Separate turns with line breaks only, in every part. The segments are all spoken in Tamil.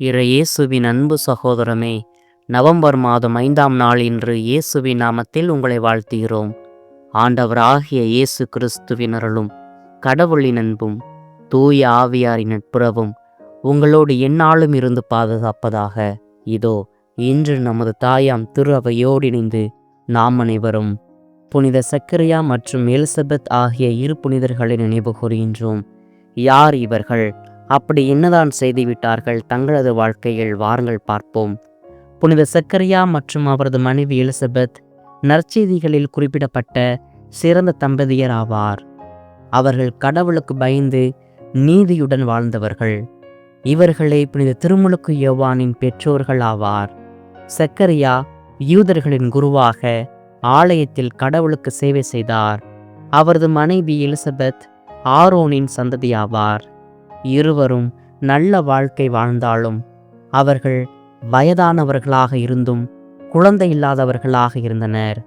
இறையேசுவின் அன்பு சகோதரமே நவம்பர் மாதம் ஐந்தாம் நாள் இன்று இயேசுவின் நாமத்தில் உங்களை வாழ்த்துகிறோம். ஆண்டவராகிய இயேசு கிறிஸ்துவின் அருளும் கடவுளின் அன்பும் தூய ஆவியாரின் நட்புறவும் உங்களோடு எந்நாளும் இருந்து பாதுகாப்பதாக. இதோ இன்று நமது தாயாம் திரு அவையோடு இணைந்து நாம் அனைவரும் புனித சக்கரியா மற்றும் எலிசபெத் ஆகிய இரு புனிதர்களை நினைவு கூறுகின்றோம் யார் இவர்கள்? அப்படி என்னதான் செய்துவிட்டார்கள். தங்களது வாழ்க்கையில் வாருங்கள் பார்ப்போம். புனித சக்கரியா மற்றும் அவரது மனைவி எலிசபெத் நற்செய்திகளில் குறிப்பிடப்பட்ட சிறந்த தம்பதியர் ஆவார். அவர்கள் கடவுளுக்கு பயந்து நீதியுடன் வாழ்ந்தவர்கள். இவர்களே புனித திருமுழுக்கு யோவானின் பெற்றோர்கள் ஆவார். சக்கரியா யூதர்களின் குருவாக ஆலயத்தில் கடவுளுக்கு சேவை செய்தார். அவரது மனைவி எலிசபெத் ஆரோனின் சந்ததியாவார். இருவரும் நல்ல வாழ்க்கை வாழ்ந்தாலும் அவர்கள் வயதானவர்களாக இருந்தும் குழந்தை இல்லாதவர்களாக இருந்தனர்.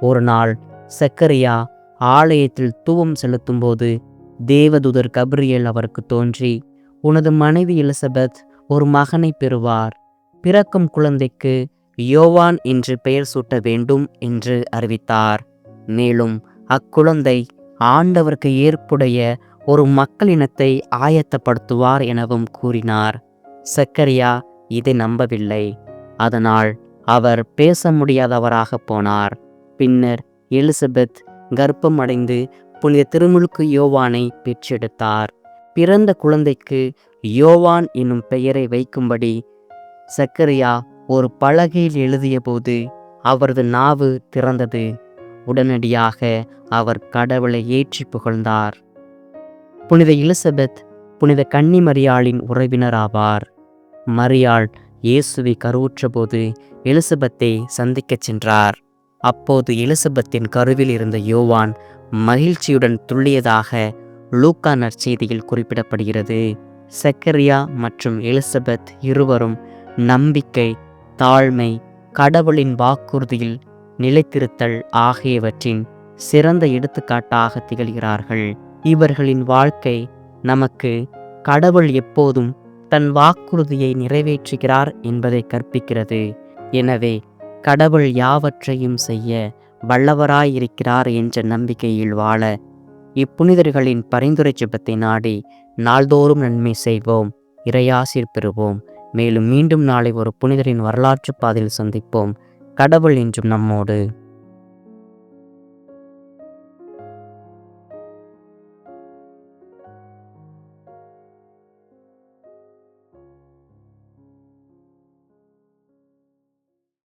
ஒரு நாள் சக்கரியா ஆலயத்தில் தூவம் செலுத்தும்போது தேவதூதர் கப்ரியல் அவருக்கு தோன்றி உனது மனைவி எலிசபெத் ஒரு மகனை பெறுவார். பிறக்கும் குழந்தைக்கு யோவான் என்று பெயர் சூட்ட வேண்டும் என்று அறிவித்தார். மேலும் அக்குழந்தை ஆண்டவருக்கு ஏற்புடைய ஒரு மக்களினத்தை ஆயத்தப்படுத்துவார் எனவும் கூறினார். சக்கரியா இதை நம்பவில்லை. அதனால் அவர் பேச முடியாதவராக போனார். பின்னர் எலிசபெத் கர்ப்பம் அடைந்து புனித திருமுழுக்கு யோவானை பெற்றெடுத்தார். பிறந்த குழந்தைக்கு யோவான் என்னும் பெயரை வைக்கும்படி சக்கரியா ஒரு பலகையில் எழுதியபோது அவரது நாவு திறந்தது. உடனடியாக அவர் கடவுளை ஏற்றி புகழ்ந்தார். புனித எலிசபெத் புனித கன்னி மரியாளின் உறவினர் ஆவார் மரியாள் இயேசுவை கருவுற்றபோது எலிசபெத்தை சந்திக்கச் சென்றார். அப்போது எலிசபெத்தின் கருவில் இருந்த யோவான் மகிழ்ச்சியுடன் துள்ளியதாக லூக்கா நற்செய்தியில் குறிப்பிடப்படுகிறது. சக்கரியா மற்றும் எலிசபெத் இருவரும் நம்பிக்கை தாழ்மை கடவுளின் வாக்குறுதியில் நிலைத்திருத்தல் ஆகியவற்றின் சிறந்த எடுத்துக்காட்டாக திகழ்கிறார்கள். இவர்களின் வாழ்க்கை நமக்கு கடவுள் எப்போதும் தன் வாக்குறுதியை நிறைவேற்றுகிறார் என்பதை கற்பிக்கிறது. எனவே கடவுள் யாவற்றையும் செய்ய வல்லவராயிருக்கிறார் என்ற நம்பிக்கையில் வாழ இப்புனிதர்களின் பரிந்துரை ஜெபத்தை நாடி நாள்தோறும் நன்மை செய்வோம் இறையாசிர் பெறுவோம். மேலும் மீண்டும் நாளை ஒரு புனிதரின் வரலாற்று பாதையில் சந்திப்போம். கடவுள் என்றும் நம்மோடு.